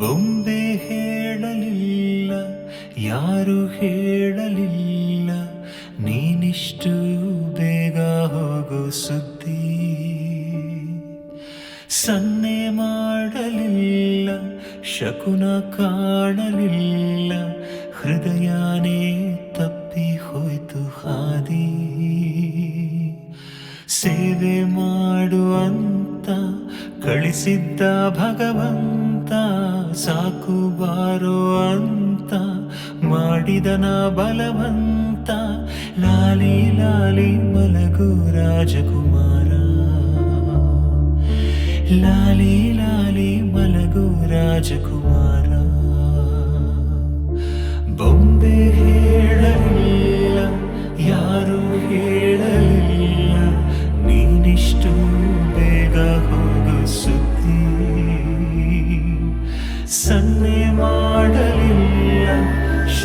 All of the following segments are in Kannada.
ಬೊಂಬೆ ಹೇಳಲಿಲ್ಲ, ಯಾರು ಹೇಳಲಿಲ್ಲ, ನೀನಿಷ್ಟು ಬೇಗ ಹೋಗು ಸುದ್ದಿ. ಸನ್ನೆ ಮಾಡಲಿಲ್ಲ, ಶಕುನ ಕಾಣಲಿಲ್ಲ, ಹೃದಯನೇ ತಪ್ಪಿ ಹೋಯ್ತು ಹಾದಿ. ಸೇವೆ ಮಾಡುವಂತ, ಕಳಿಸಿದ್ದ ಭಗವಂತ ಸಾಕು ಬಾರೋ ಅಂತ ಮಾಡಿದನ ಬಲವಂತ. ಲಾಲಿ ಲಾಲಿ ಮಲಗು ರಾಜಕುಮಾರ. ಲಾಲಿ ಲಾಲಿ ಮಲಗು ರಾಜಕುಮಾರ. ಬೊಂಬೆ ಹೇಳಲಿಲ್ಲ, ಯಾರು ಹೇಳಲಿಲ್ಲ, ನೀನಿಷ್ಟು ಬೇಗ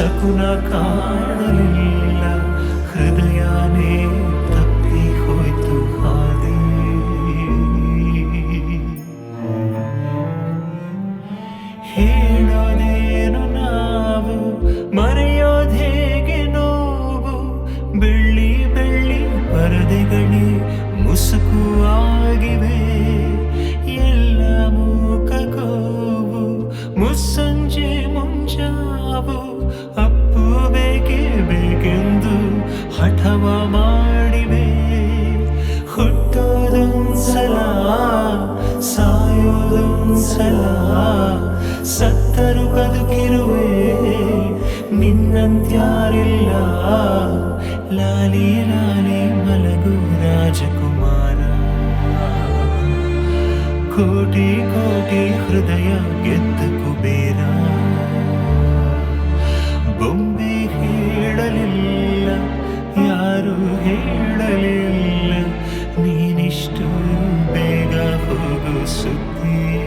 ಶಕುನ ಕಾಣಲಿಲ್ಲ ಹೃದಯನೇ ತಪ್ಪಿ ಸಾಯೋದೊಂದ್ಸಲ ಸತ್ತರು ಬದುಕಿರುವೆ, ನಿನ್ನಂತ್ಯಾರಿಲ್ಲ. ಲಾಲಿ ಲಾಲಿ, ಮಲಗು ರಾಜಕುಮಾರ. ಕೋಟಿ ಕೋಟಿ ಹೃದಯ ಗೆದ್ದು ಕುಬೇರ. ಬೊಂಬೆ ಹೇಳಲಿಲ್ಲ, ಯಾರು ಹೇಳಲಿಲ್ಲ ಹೋಗು ಸುದ್ದಿ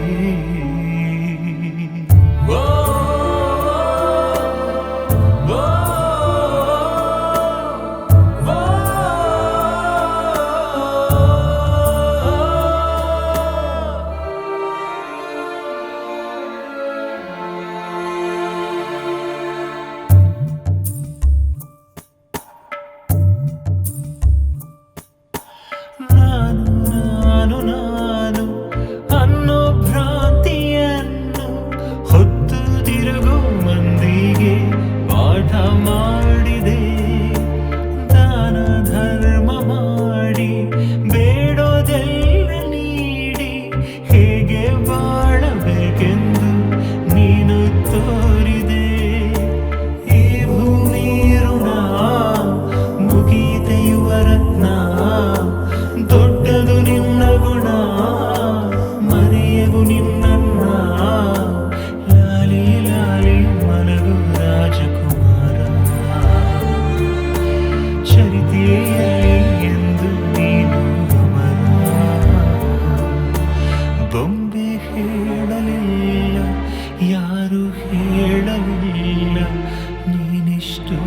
ನೀನಿಷ್ಟು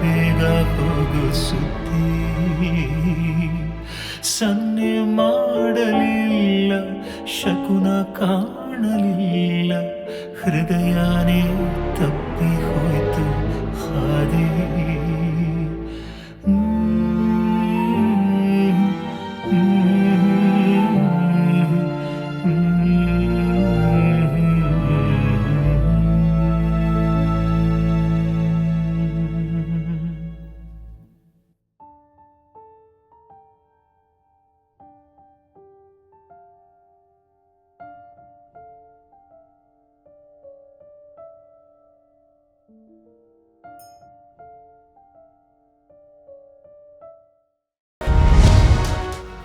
ಬೇಗ ಹೋಗು ಸುದ್ದಿ ಸನ್ನೆ ಮಾಡಲಿಲ್ಲ ಶಕುನ ಕಾಣಲಿಲ್ಲ ಹೃದಯನೇ ತಪ್ಪಿ ಹೋಯ್ತು ಹಾದಿ